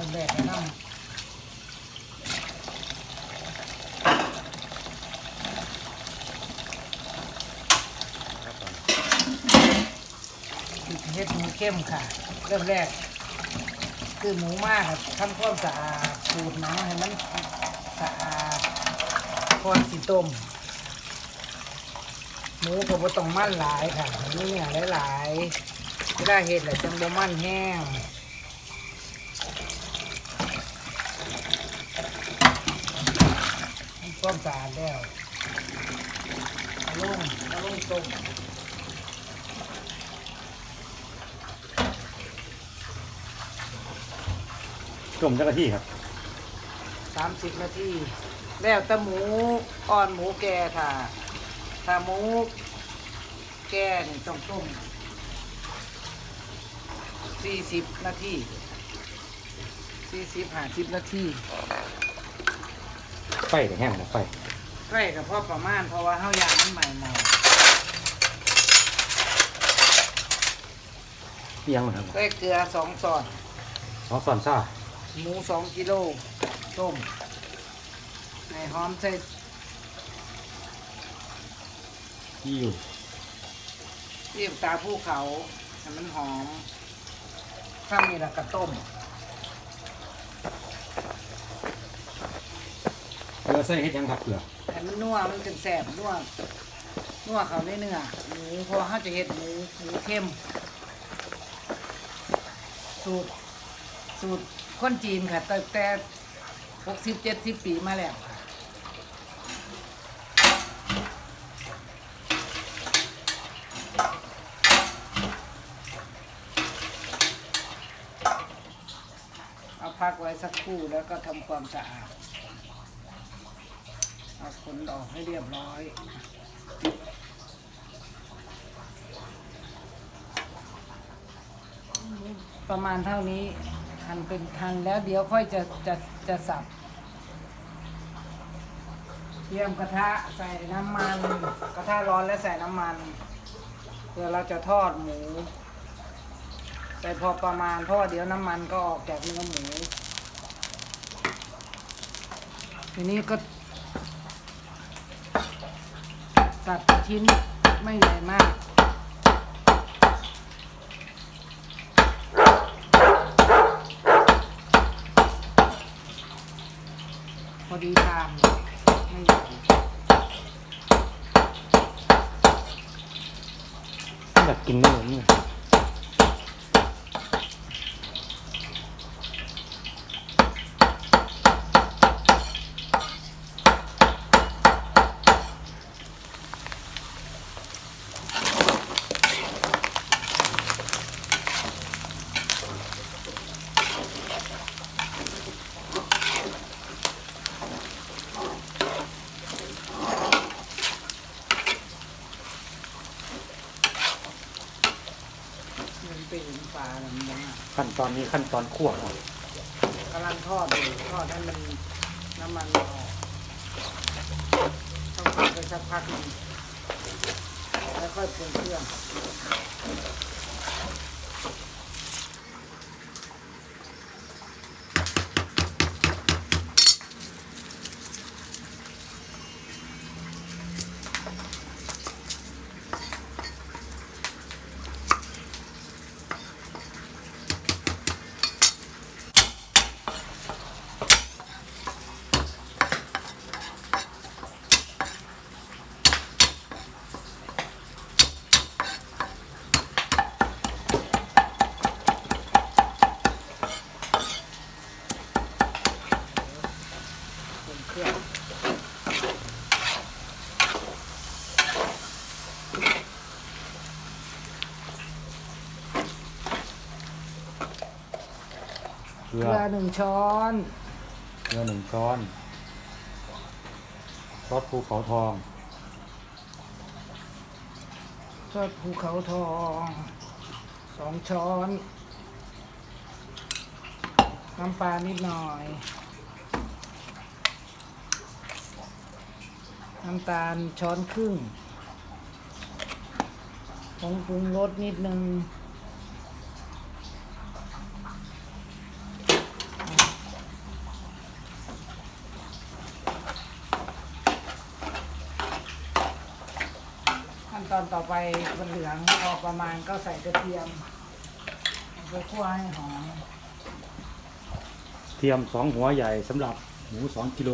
ริ่มแรกแนะนำเฮ็ดหมูเข้มค่ะ เริ่มแรก คือหมูมากครับทำความสะอาดขูดหนังให้มันสะอาดก่อนสิต้ม หมูก็บ่ต้องมั่นหลายค่ะเนื้อหลายๆไม่ได้เห็ดแหละจังบ่มั่นแห้ง ทำความสะอาดแล้วเอาลงเอาลงต้มต้มจักรที่ครับสามสิบนาที แล้วแต่หมูอ่อนหมูแก่ค่ะ ถ้าหมูแก่นี่ต้องต้มสี่สิบนาทีสี่สิบห้าสิบนาที ไฟแต่แห้งนะไฟใกล้กับพ่อประมาณเพราะว่าเฮายางมันใหม่หมดเอียงนะครับใส่เกลือสองซอนสองซอนซ่าหมูสองกิโลต้มในหอมใส่ที่อยู่เรียบตาภูเขาให้มันหอมข้างนี้ละก็ต้ม เกลื อใส่เฮ็ดหยังครับเกลือให้มันนัวมันจะแสบนัวนัวเขาในเนื้อหมูเพราะว่าเขาจะเห็ดหมูหมูเข้ม สูตร สูตรคนจีนค่ะตั้งแต่หกสิบเจ็ดสิบปีมาแล้วค่ะเอาพักไว้สักครู่แล้วก็ทำความสะอาด ขนออกให้เรียบร้อย ประมาณเท่านี้หั่นเป็นทันแล้วเดี๋ยวค่อยจะจะจะสับเตรียมกระทะใส่น้ำมัน กระทะร้อนแล้วใส่น้ำมันเพื่อเราจะทอดหมูใส่พอประมาณเพราะว่าเดี๋ยวน้ำมันก็ออกจากเนื้อหมูทีนี้ก็ ตัดชิ้นไม่ใหญ่มาก พอดีตามไม่ใหญ่อยากกินเนื้อนี่ มันเป็นปลาหนังมันอะขั้นตอนนี้ขั้นตอนคั่วเนาะกำลังทอดอยู่ทอดให้มันน้ำมันออกต้องทอดไปสักพักหนึงแล้วค่อยปรุงเครื่อง เกเกลืลืออหนึ่งช้อนเกลือหนึ่งช้อนซอสภูเขาทองทอดภูเขาทองสองช้อนน้ำปลานิดหน่อย น้ำตาลช้อนครึ่งผงปรุงรสนิดนึง ตอนต่อไปมันเหลืองพอประมาณก็ใส่กระเทียมไปคั่วให้หอมเทียมสองหัวใหญ่สำหรับหมูสองกิโล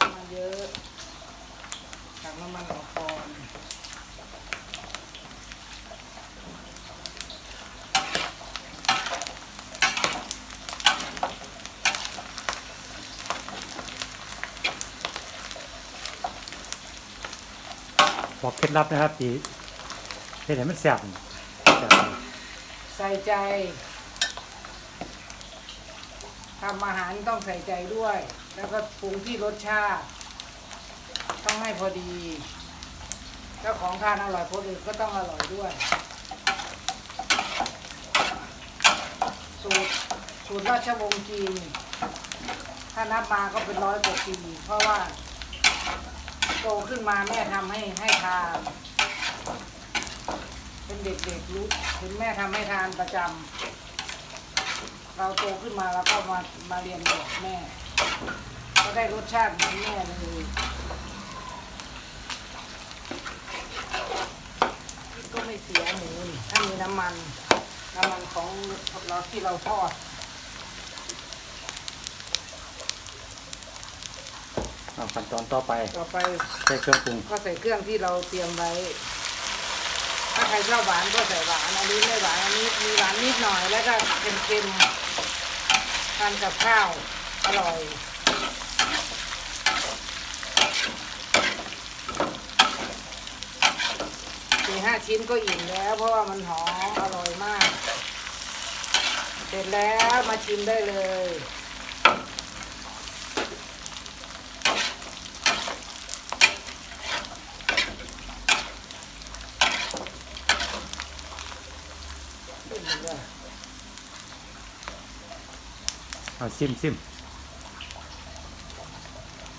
น้ำมันเยอะตักน้ำมันออกก่อน บอกเคล็ดลับนะครับที่เห็นไหนมันแซ่บแซ่บใส่ใจทำอาหารต้องใส่ใจด้วย แล้วก็ปรุงที่รสชาติ ต้องให้พอดีเจ้าของทานอร่อยคนอื่นก็ต้องอร่อยด้วย สูตรสูตรราชวงศ์จีน ถ้านับมาก็เป็นร้อยกว่าปีเพราะว่า โตขึ้นมาแม่ทำให้ให้ทาน เป็นเด็กๆรู้เห็นแม่ทำให้ทานประจำเราโตขึ้นมาแล้วก็มามาเรียนแบบแม่ ก็ได้รสชาติเหมือนแม่เลยก็ไม่เสียหมูนี่ถ้ามีน้ำมัน น้ำมันของเราที่เราทอด อ่าขั้นตอนต่อไปต่อไปใส่เครื่องปรุงก็ใส่เครื่องที่เราเตรียมไว้ ถ้าใครชอบหวานก็ใส่หวานอันนี้ไม่หวานอันนี้มีหวานนิดหน่อยแล้วก็เค็มๆทานกับข้าวอร่อยสี่ห้าชิ้นก็อิ่มแล้ว เพราะว่ามันหอมอร่อยมาก เสร็จแล้วมาชิมได้เลย ขึ้นมาด้วย เอาซิมซิม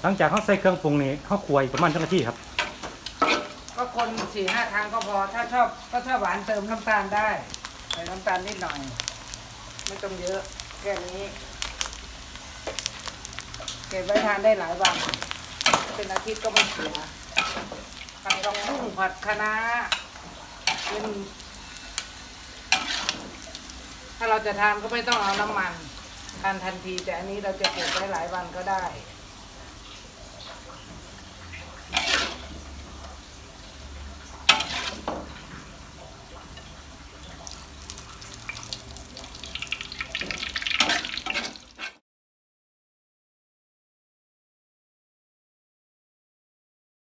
หลังจากเขาใส่เครื่องปรุงนี่เขาควยประมาณเท่านาทีครับ ก็คนสี่ห้าครั้งก็พอ ถ้าชอบก็ถ้าหวานเติมน้ำตาลได้ ใส่น้ำตาลนิดหน่อย ไม่ต้องเยอะแค่นี้ เก็บไว้ทานได้หลายวัน เป็นอาทิตย์ก็ไม่เสียผัดกระพุ้งผัดคะน้าเป็นถ้าเราจะทานก็ไม่ต้องเอาน้ำมัน ทานทันทีแต่อันนี้เราจะเก็บไว้หลายวันก็ได้